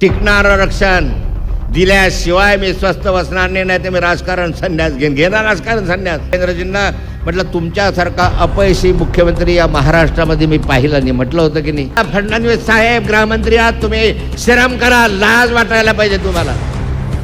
टिकणारं रक्षण दिल्याशिवाय मी स्वस्त बसणार नाही नाही तर मी राजकारण संन्यास घेईन. घेणार राजकारण संन्यास. केंद्रजींना म्हटलं तुमच्यासारखा अपयशी मुख्यमंत्री या महाराष्ट्रामध्ये मी पाहिलं नाही. म्हटलं होतं की नाही. फडणवीस साहेब गृहमंत्री आहात तुम्ही श्रम करा लाज वाटायला पाहिजे तुम्हाला.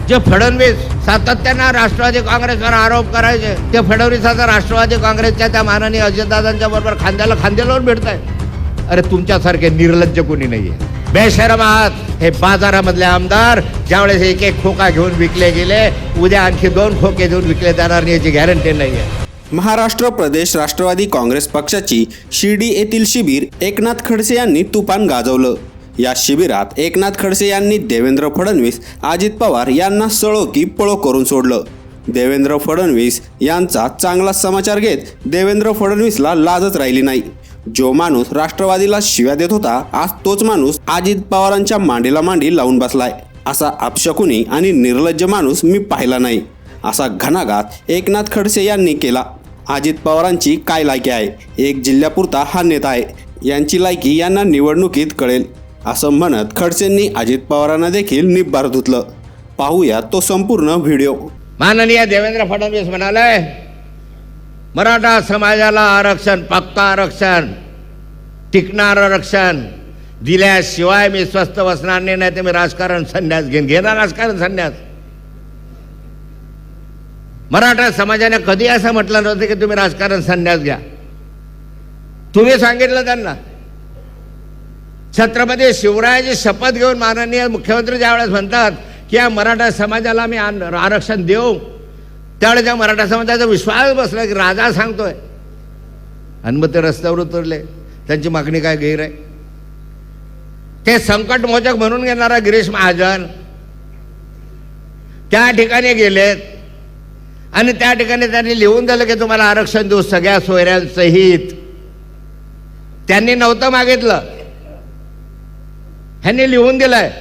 जे फडणवीस सातत्यानं राष्ट्रवादी काँग्रेसवर आरोप करायचे ते फडणवीस आता राष्ट्रवादी काँग्रेसच्या त्या माननीय अजितदादांच्या बरोबर खांद्याला खांद्याला भेटत आहे अरे तुमच्यासारखे निर्लज्ज कोणी नाही आहे बेशरम आहात हे बाजारामधले आमदार ज्यावेळेस एक एक खोका घेऊन विकले गेले उद्या आणखी दोन खोके घेऊन विकले जाणार नाही याची गॅरंटी नाही आहे महाराष्ट्र प्रदेश राष्ट्रवादी काँग्रेस पक्षाची शिर्डी येथील शिबिर एकनाथ खडसे यांनी तुफान गाजवलं. या शिबिरात एकनाथ खडसे यांनी देवेंद्र फडणवीस अजित पवार यांना सळो की पळो करून सोडलं. देवेंद्र फडणवीस यांचा चांगला समाचार घेत देवेंद्र फडणवीसला लाजच राहिली नाही. जो माणूस राष्ट्रवादीला शिव्या देत होता आज तोच माणूस अजित पवारांच्या मांडीला मांडी लावून बसलाय. असा अपशकुनी आणि निर्लज्ज माणूस मी पाहिला नाही. असा घणाघात एकनाथ खडसे यांनी केला. अजित पवारांची काय लायकी आहे? एक जिल्ह्यापुरता हा नेता आहे. यांची लायकी यांना निवडणुकीत कळेल. असं म्हणत खडसेंनी अजित पवारांना देखील निब्बार धुतलं. पाहूया तो संपूर्ण व्हिडिओ. माननीय देवेंद्र फडणवीस म्हणाले मराठा समाजाला आरक्षण पक्का आरक्षण टिकणारं आरक्षण दिल्याशिवाय मी स्वस्त बसणार नाही नाही तर मी राजकारण संन्यास घेईन. घेणार राजकारण संन्यास? मराठा समाजाने कधी असं म्हटलं नव्हतं की तुम्ही राजकारण संन्यास घ्या? तुम्ही सांगितलं त्यांना. छत्रपती शिवरायाची शपथ घेऊन माननीय मुख्यमंत्री ज्यावेळेस म्हणतात की या मराठा समाजाला मी आन- आरक्षण देऊ त्यावेळे त्या मराठा समाजाचा विश्वास बसला की राजा सांगतोय. आणि मग ते रस्त्यावर उतरले. त्यांची मागणी काय गैर आहे? ते संकटमोचक म्हणून घेणारा गिरीश महाजन त्या ठिकाणी गेलेत. आणि त्या ठिकाणी त्यांनी लिहून दिलं की तुम्हाला आरक्षण देऊ सगळ्या सोयऱ्यांसहित त्यांनी नव्हतं मागितलं. ह्यांनी लिहून दिलंय.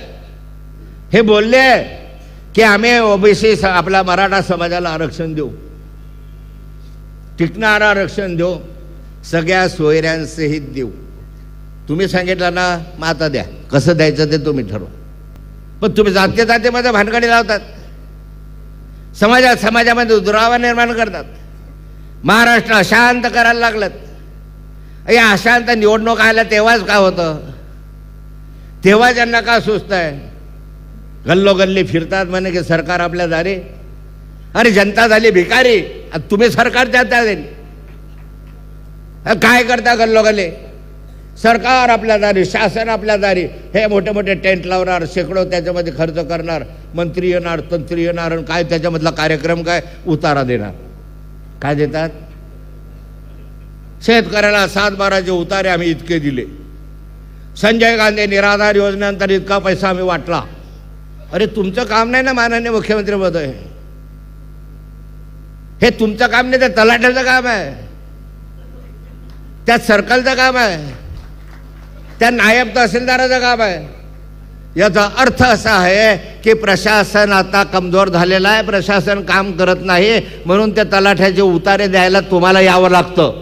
हे बोलले. की आम्ही ओबीसी आपल्या मराठा समाजाला आरक्षण देऊ. टिकणारं आरक्षण देऊ. सगळ्या सोयऱ्यांसहित देऊ. तुम्ही सांगितलं ना मग आता द्या. कसं द्यायचं ते तुम्ही ठरवा. पण तुम्ही जाते जातीमध्ये भानगडी लावतात. समाजात समाजामध्ये दुरावा निर्माण करतात. महाराष्ट्र अशांत करायला लागलं. या अशांत निवडणूक आल्या तेव्हाच काय होतं? तेव्हा त्यांना का सुस्त आहे गल्लोगल्ली फिरतात म्हणे की सरकार आपल्या दारी. अरे जनता झाली भिकारी. तुम्ही सरकार त्या काय करता गल्लोगल्ले? सरकार आपल्या दारी शासन आपल्या दारी. हे मोठे मोठे टेंट लावणार शेकडो त्याच्यामध्ये खर्च करणार. मंत्री येणार तंत्री येणार आणि काय त्याच्यामधला कार्यक्रम काय? उतारा देणार. काय देतात? शेतकऱ्याला सात बाराचे उतारे आम्ही इतके दिले. संजय गांधी निराधार योजनेनंतर इतका पैसा आम्ही वाटला. अरे तुमचं काम नाही ना माननीय मुख्यमंत्री महोदय. हे तुमचं काम नाही ते तलाठ्याचं काम आहे. त्या सर्कलचं काम आहे. त्या नायब तहसीलदाराचं काम आहे. याचा अर्थ असा आहे की प्रशासन आता कमजोर झालेलं आहे प्रशासन काम करत नाही म्हणून त्या तलाठ्याचे उतारे द्यायला तुम्हाला यावं लागतं.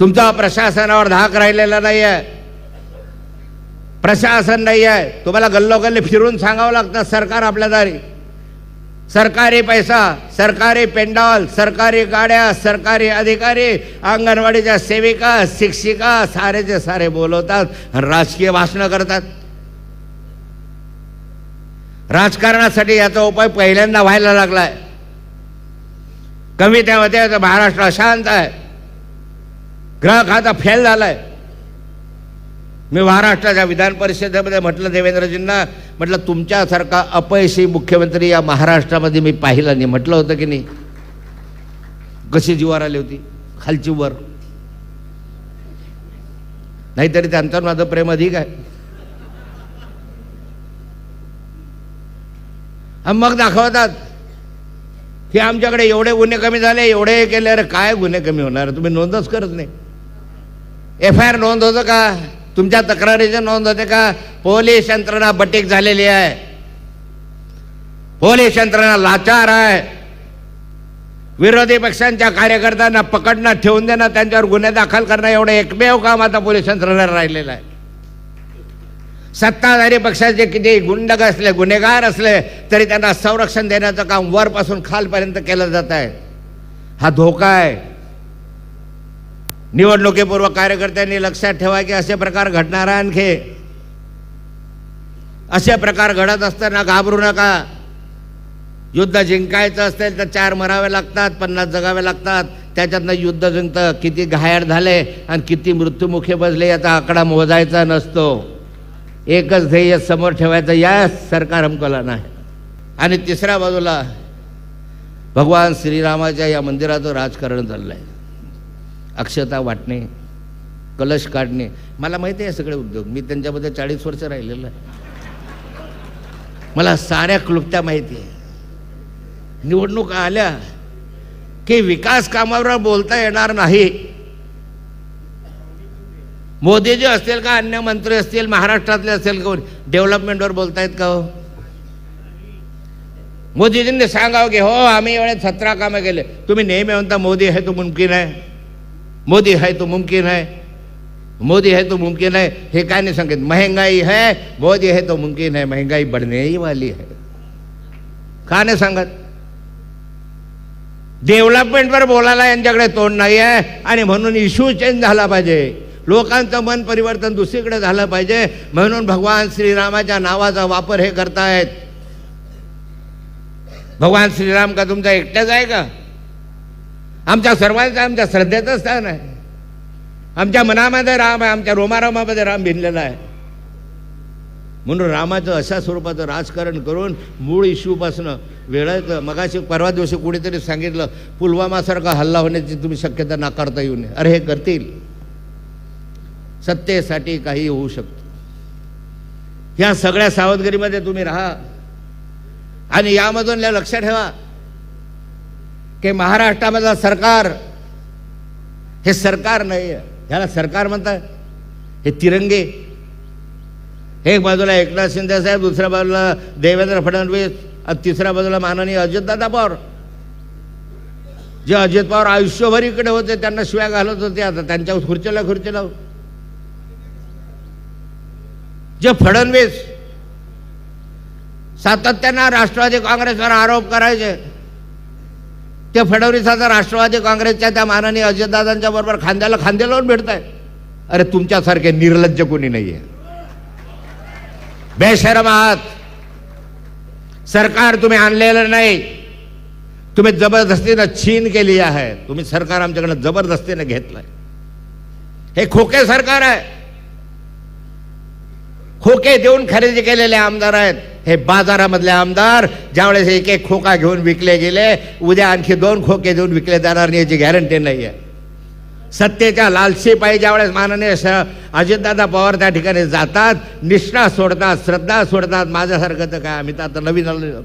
तुमचा प्रशासनावर धाक राहिलेला नाही आहे प्रशासन नाही आहे. तुम्हाला गल्लोगल्ली फिरून सांगावं लागतं सरकार आपल्या दारी. सरकारी पैसा सरकारी पेंडॉल सरकारी गाड्या सरकारी अधिकारी अंगणवाडीच्या सेविका शिक्षिका सारेचे सारे बोलवतात राजकीय भाषणं करतात. राजकारणासाठी याचा उपाय पहिल्यांदा व्हायला लागलाय. कमी त्यामध्ये महाराष्ट्र अशांत आहे. ग्रह खाता फेल झालाय. मी महाराष्ट्राच्या विधान परिषदेमध्ये म्हटलं देवेंद्रजींना म्हटलं तुमच्यासारखा अपयशी मुख्यमंत्री या महाराष्ट्रामध्ये मी पाहिला नाही. म्हटलं होतं की नाही? कशी जीवार आली होती? खालची वर. नाहीतरी त्यांचं माझं प्रेम अधिक आहे. मग दाखवतात की आमच्याकडे एवढे गुन्हे कमी झाले एवढे हे केले अरे काय गुन्हे कमी होणार? तुम्ही नोंदच करत नाही. एफ आय आर नोंद होतं का? तुमच्या तक्रारीची नोंद होते का? पोलीस यंत्रणा बटीक झालेली आहे. पोलीस यंत्रणा लाचार आहे. विरोधी पक्षांच्या कार्यकर्त्यांना पकडणं ठेवून देणं त्यांच्यावर गुन्हे दाखल करणं एवढं एकमेव काम आता पोलीस यंत्रणा राहिलेलं आहे. सत्ताधारी पक्षाचे किती गुंडग असले गुन्हेगार असले तरी त्यांना संरक्षण देण्याचं काम वरपासून खालपर्यंत केलं जात आहे. हा धोका आहे. निवडणुकीपूर्व कार्यकर्त्यांनी लक्षात ठेवा की असे प्रकार घडणार आहे आणखी. असे प्रकार घडत असताना घाबरू नका. युद्ध जिंकायचं असेल तर चार मरावे लागतात पन्नास जगावे लागतात. त्याच्यातनं युद्ध जिंकतं. किती घायाळ झाले आणि किती मृत्युमुखी बसले याचा आकडा मोजायचा नसतो. एकच ध्येय समोर ठेवायचं या सरकार हमकोला नाही. आणि तिसऱ्या बाजूला भगवान श्रीरामाच्या या मंदिराचं राजकारण चाललं आहे अक्षता वाटणे कलश काढणे. मला माहिती आहे सगळे उद्योग. मी त्यांच्यामध्ये चाळीस वर्ष राहिलेलं आहे. मला साऱ्या क्लुप्त्या माहिती आहे. निवडणूक आल्या की विकास कामावर बोलता येणार नाही. मोदीजी असतील का? अन्य मंत्री असतील? महाराष्ट्रातले असतील का? डेव्हलपमेंटवर बोलतायत का हो? मोदीजींनी सांगावं की हो आम्ही एवढे सतरा कामं केले. तुम्ही नेहमी म्हणता मोदी आहे तो मुमकिन आहे. मोदी है तो मुमकिन है। मोदी है तो मुमकिन है। हे काय नाही सांगत महंगाई है मोदी है तो मुमकिन है। महंगाई बढ़ने ही वाली है। का नाही सांगत डेव्हलपमेंटवर बोलायला यांच्याकडे तोंड नाही आहे आणि म्हणून इश्यू चेंज झाला पाहिजे. लोकांचं मन परिवर्तन दुसरीकडे झालं पाहिजे. म्हणून भगवान श्रीरामाच्या नावाचा वापर हे करतायत. भगवान श्रीराम का तुमचा एकट्याच आहे का? आमच्या सर्वांचा आमच्या श्रद्धेचं स्थान आहे. आमच्या मनामध्ये राम आहे आमच्या रोमारोमामध्ये राम भिनलेला आहे. म्हणून रामाचं अशा स्वरूपाचं राजकारण करून मूळ इश्यूपासनं वेळायचं मगाशी परवा दिवशी कुणीतरी सांगितलं पुलवामासारखा हल्ला होण्याची तुम्ही शक्यता नाकारता येऊ नये. अरे हे करतील. सत्तेसाठी काही होऊ शकतं. ह्या सगळ्या सावधगिरीमध्ये तुम्ही राहा. आणि यामधून लक्षात ठेवा. की महाराष्ट्रामधलं सरकार हे सरकार नाही आहे ह्याला सरकार म्हणतात हे तिरंगे. एक बाजूला एकनाथ शिंदे साहेब दुसऱ्या बाजूला देवेंद्र फडणवीस आणि तिसऱ्या बाजूला माननीय अजितदादा पवार. जे अजित पवार आयुष्यभर इकडे होते त्यांना शिव्या घालत होते आता त्यांच्या खुर्चीला खुर्चीला जे फडणवीस सातत्यानं राष्ट्रवादी काँग्रेसवर आरोप करायचे त्या फडणवीसाचा राष्ट्रवादी काँग्रेसच्या त्या माननीय अजितदादांच्या बरोबर खांद्याला खांदे लावून भेटत आहे अरे तुमच्यासारखे निर्लज्ज कोणी नाही आहे बेशरम आहात. सरकार तुम्ही आणलेलं नाही. तुम्ही जबरदस्तीनं छीन केली आहे. तुम्ही सरकार आमच्याकडनं जबरदस्तीनं घेतलंय. हे खोके सरकार आहे. खोके देऊन खरेदी केलेले आमदार आहेत. हे बाजारामधले आमदार ज्यावेळेस एक एक खोका घेऊन विकले गेले उद्या आणखी दोन खोके देऊन विकले जाणार नाही याची गॅरंटी नाही आहे सत्तेच्या लालशीपायी ज्यावेळेस माननीय श अजितदादा पवार त्या ठिकाणी जातात निष्ठा सोडतात श्रद्धा सोडतात माझ्यासारखं तर काय आम्ही तर आता नवीन आलो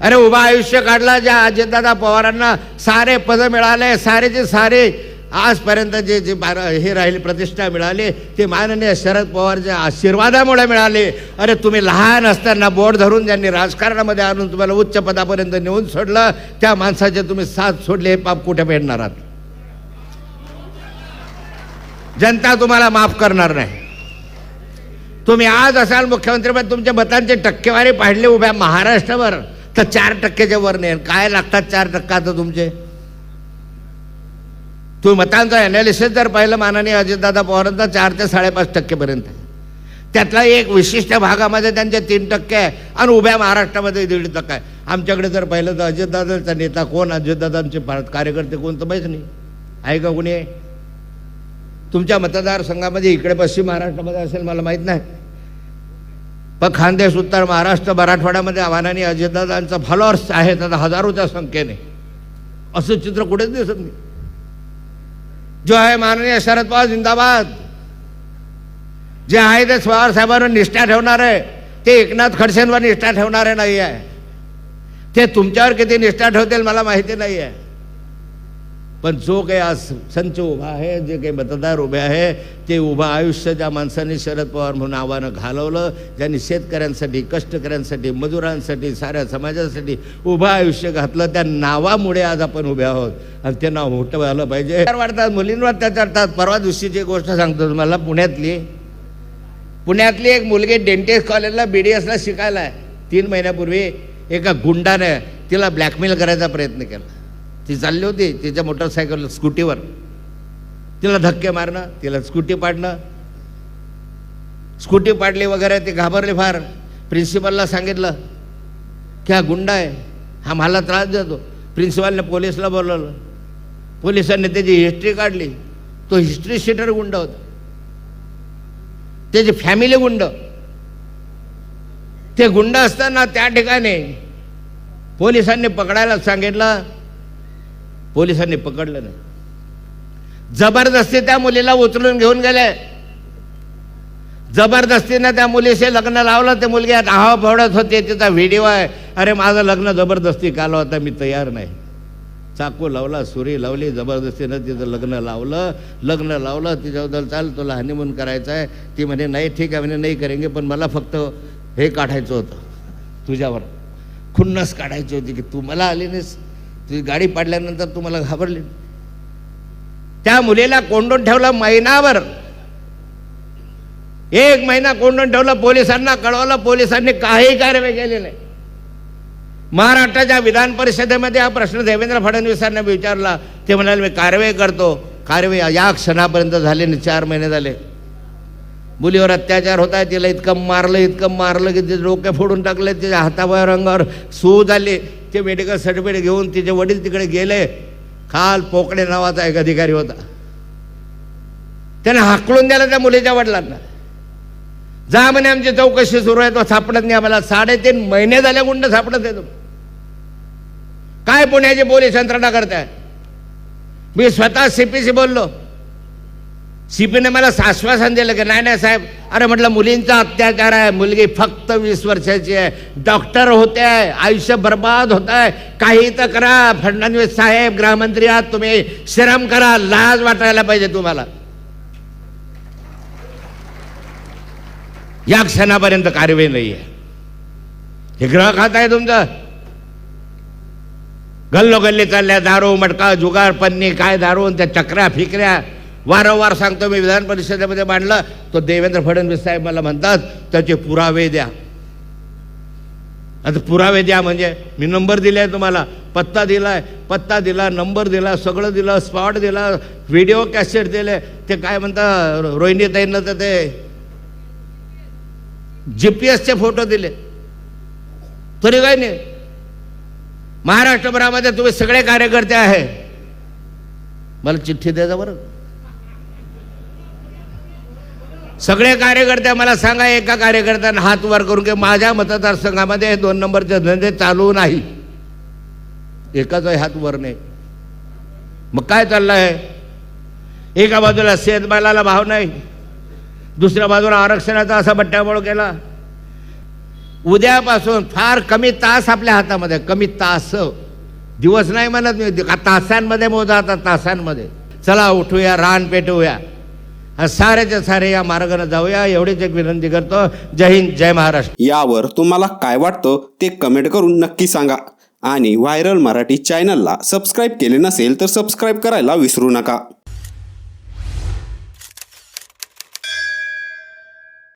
अरे उभा आयुष्य काढला ज्या अजितदादा पवारांना सारे पद मिळाले सारेचे सारे आजपर्यंत जे जे बार हे राहिले प्रतिष्ठा मिळाली ते माननीय शरद पवारच्या आशीर्वादामुळे मिळाले. अरे तुम्ही लहान असताना बोट धरून ज्यांनी राजकारणामध्ये आणून तुम्हाला उच्च पदापर्यंत नेऊन सोडलं त्या माणसाचे तुम्ही साथ सोडले हे पाप कुठे फेडणार आहात? जनता तुम्हाला माफ करणार नाही. तुम्ही आज असाल मुख्यमंत्री पण तुमच्या मतांची टक्केवारी पाडली उभ्या महाराष्ट्रावर तर चार टक्क्याच्या वर नाही काय लागतात चार टक्का आता तुमचे? तू मतांचं अनालिसिस जर पाहिलं माननीय अजितदादा पवारांचा चार ते साडेपाच टक्केपर्यंत. आहे. त्यातला एक विशिष्ट भागामध्ये त्यांचे तीन टक्के आहे आणि उभ्या महाराष्ट्रामध्ये दीड टक्का आहे. आमच्याकडे जर पाहिलं तर अजितदादाचा नेता कोण? अजितदादांचे कार्यकर्ते कोण? तर माहीत नाही. आहे का कोणी? आहे तुमच्या मतदारसंघामध्ये इकडे पश्चिम महाराष्ट्रामध्ये असेल मला माहीत नाही. पण खानदेश उत्तर महाराष्ट्र मराठवाड्यामध्ये माननीय अजितदादांचा फॉलोअर्स आहेत आता हजारोच्या संख्येने. असं चित्र कुठेच दिसत नाही. जो आहे माननीय शरद पवार जिंदाबाद. जे आहे ते पवार साहेबांवर निष्ठा ठेवणार आहे ते एकनाथ खडसेंवर निष्ठा ठेवणारे नाही आहे ते तुमच्यावर किती निष्ठा ठेवतील मला माहिती नाही आहे पण जो काही आज संच उभा आहे जे काही मतदार उभे आहे ते उभं आयुष्य ज्या माणसाने शरद पवार म्हणून आव्हानं घालवलं ज्यांनी शेतकऱ्यांसाठी कष्टकऱ्यांसाठी मजुरांसाठी साऱ्या समाजासाठी उभं आयुष्य घातलं त्या नावामुळे आज आपण उभे आहोत. आणि ते नाव मोठं व्हायला पाहिजे. वाढतात मुलींवर त्याच्यात परवा दिवशीची गोष्ट सांगतो तुम्हाला पुण्यातली. पुण्यातली एक मुलगी डेंटिस्ट कॉलेजला बी डी एसला शिकायला आहे. तीन महिन्यापूर्वी एका गुंडाने तिला ब्लॅकमेल करायचा प्रयत्न केला. ती चालली होती तिच्या मोटरसायकल स्कूटीवर तिला धक्के मारणं तिला स्कूटी पाडणं. स्कूटी पाडली वगैरे ते घाबरले फार. प्रिन्सिपलला सांगितलं की हा गुंडा आहे हा मला त्रास देतो. प्रिन्सिपलने पोलिसला बोलवलं. पोलिसांनी त्याची हिस्ट्री काढली. तो हिस्ट्री शीटर गुंड होता. त्याची फॅमिली गुंड. ते गुंड असताना त्या ठिकाणी पोलिसांनी पकडायला सांगितलं पोलिसांनी पकडलं नाही. जबरदस्ती त्या मुलीला उचलून घेऊन गेले. जबरदस्तीनं त्या मुलीशी लग्न लावलं. ते मुलगी आहा फवडत होते. तिचा व्हिडिओ आहे. अरे माझं लग्न जबरदस्ती काल होता. मी तयार नाही. चाकू लावला सुरी लावली जबरदस्तीनं तिचं लग्न लावलं. लग्न लावलं तिच्याबद्दल चाल तुला हनीमून करायचं आहे. ती म्हणे नाही ठीक आहे. म्हणे नाही करेंगे पण मला फक्त हे काढायचं होतं. तुझ्यावर खुन्नस काढायची होती की तू मला आली नाहीस. तुझी गाडी पाडल्यानंतर तू मला घाबरली. त्या मुलीला कोंडून ठेवलं महिनाभर. एक महिना कोंडून ठेवलं पोलिसांना कळवलं पोलिसांनी काही कारवाई केली नाही. महाराष्ट्राच्या विधान परिषदेमध्ये हा प्रश्न देवेंद्र फडणवीसांना विचारला. ते म्हणाले मी कारवाई करतो. कारवाई या क्षणापर्यंत झाले नाही चार महिने झाले. मुलीवर अत्याचार होत आहे तिला इतकं मारलं इतकं मारलं की तिचे डोके फोडून टाकले तिच्या हातावर रंगावर सू झाली. ते मेडिकल सर्टिफिकेट घेऊन तिचे वडील तिकडे गेले. खाल पोकडे नावाचा एक अधिकारी होता. त्याने हाकलून द्याला त्या मुलीच्या वडिलांना. जा म्हणे आमची चौकशी सुरू आहे तो सापडत नाही आम्हाला साडेतीन महिने झाले गुंड सापडत आहे तो. काय पुण्याची पोलीस यंत्रणा करताय? मी स्वतः सीपीसी बोललो. सीपीने मला आश्वासन दिलं की नाही नाही साहेब. अरे म्हटलं मुलींचा अत्याचार आहे. मुलगी फक्त वीस वर्षाची आहे. डॉक्टर होते आहे आयुष्य बर्बाद होत आहे. काही तर करा. फडणवीस साहेब गृहमंत्री आहात तुम्ही श्रम करा. लाज वाटायला पाहिजे तुम्हाला. या क्षणापर्यंत कारवाई नाही आहे हे ग्रह खात आहे तुमचं. गल्लोगल्ली चालल्या दारू मटका जुगार पन्नी काय दारू त्या चक्रा फिकऱ्या. वारंवार सांगतो मी विधान परिषदेमध्ये मांडलं तो देवेंद्र फडणवीस साहेब मला म्हणतात त्याचे पुरावे द्या. आता पुरावे द्या म्हणजे मी नंबर दिलाय तुम्हाला पत्ता दिलाय पत्ता दिला नंबर दिला सगळं दिलं स्पॉट दिला व्हिडिओ कॅसेट दिले ते काय म्हणता रोहिणी ताईंना तर ते जी पी एसचे फोटो दिले. तरी काय नाही. महाराष्ट्रभरामध्ये तुम्ही सगळे कार्यकर्ते आहे. मला चिठ्ठी द्यायचा बरं. सगळे कार्यकर्ते मला सांगा एका कार्यकर्त्यानं हात वर करून की माझ्या मतदारसंघामध्ये हे दोन नंबरचे धंदे चालू नाही. एकाचाही हात वर नाही. मग काय चाललं आहे एका बाजूला शेतमालाला भाव नाही. दुसऱ्या बाजूला आरक्षणाचा असा बट्ट्याबोळ केला. उद्यापासून फार कमी तास आपल्या हातामध्ये कमी तास. दिवस नाही म्हणत मी का तासांमध्ये मोजा आता तासांमध्ये. चला उठूया रान पेटवूया साऱ्याच्या सारे या मार्गाने जाऊया. एवढीच एक विनंती करतो. जय हिंद जय महाराष्ट्र. यावर तुम्हाला काय वाटतं ते कमेंट करून नक्की सांगा. आणि व्हायरल मराठी चॅनलला सबस्क्राईब केले नसेल तर सबस्क्राईब करायला विसरू नका.